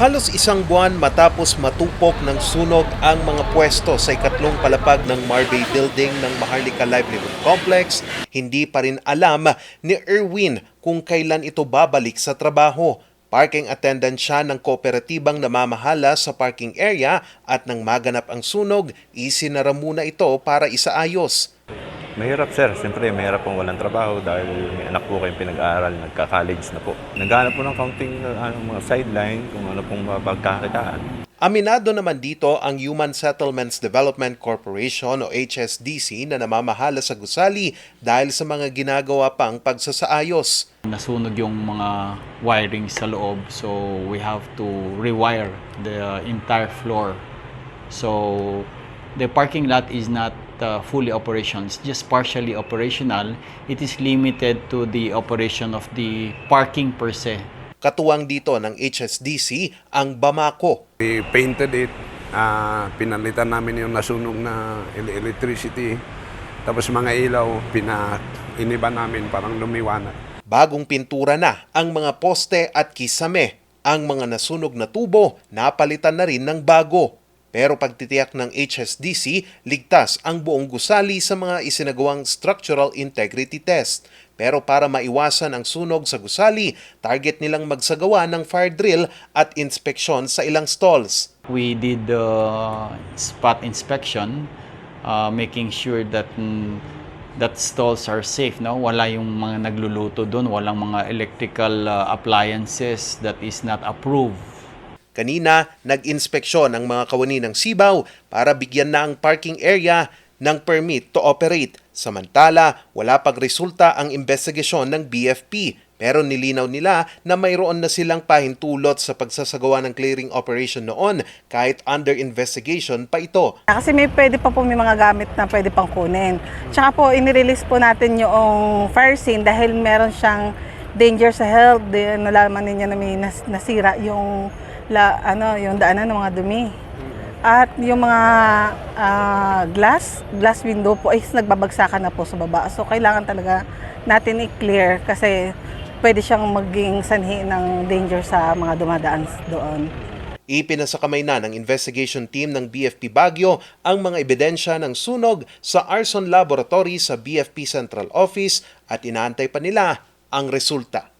Halos isang buwan matapos matupok ng sunog ang mga pwesto sa ikatlong palapag ng Marbay Building ng Maharlika Livelihood Complex, hindi pa rin alam ni Erwin kung kailan ito babalik sa trabaho. Parking attendant siya ng kooperatibang namamahala sa parking area at nang maganap ang sunog, isinara muna ito para isaayos. Mahirap sir, siyempre mahirap pong walang trabaho dahil may anak po kayong pinag-aaral, nagka-college na po. Naghanap po ng counting ano, mga sideline kung ano pong mapagkakitaan. Aminado naman dito ang Human Settlements Development Corporation o HSDC na namamahala sa gusali dahil sa mga ginagawa pang pagsasaayos. Nasunog yung mga wiring sa loob so we have to rewire the entire floor. So the parking lot is not uh, fully operational, it's just partially operational. It is limited to the operation of the parking per se. Katuwang dito ng HSDC ang Bamako. We painted it, ah, pinalitan namin yung nasunog na el- electricity. Tapos mga ilaw, pina, iniba namin parang lumiwanag. Bagong pintura na ang mga poste at kisame. Ang mga nasunog na tubo, napalitan na rin ng bago. Pero pagtitiyak ng HSDC, ligtas ang buong gusali sa mga isinagawang structural integrity test. Pero para maiwasan ang sunog sa gusali, target nilang magsagawa ng fire drill at inspeksyon sa ilang stalls. We did the spot inspection, uh, making sure that mm, that stalls are safe. No, wala yung mga nagluluto doon, walang mga electrical uh, appliances that is not approved. Kanina, nag-inspeksyon ang mga kawani ng Sibaw para bigyan na ang parking area ng permit to operate. Samantala, wala pang resulta ang investigasyon ng BFP pero nilinaw nila na mayroon na silang pahintulot sa pagsasagawa ng clearing operation noon kahit under investigation pa ito. Kasi may pwede pa po may mga gamit na pwede pang kunin. Tsaka po, inirelease po natin yung fire scene dahil meron siyang danger sa health. Nalaman ninyo na may nas- nasira yung, la, ano, yung daanan ng mga dumi. At yung mga ah, glass, glass window po ay nagbabagsakan na po sa baba. So kailangan talaga natin i-clear kasi pwede siyang maging sanhi ng danger sa mga dumadaan doon. Ipinasakamay na ng investigation team ng BFP Baguio ang mga ebidensya ng sunog sa arson laboratory sa BFP Central Office at inaantay pa nila ang resulta.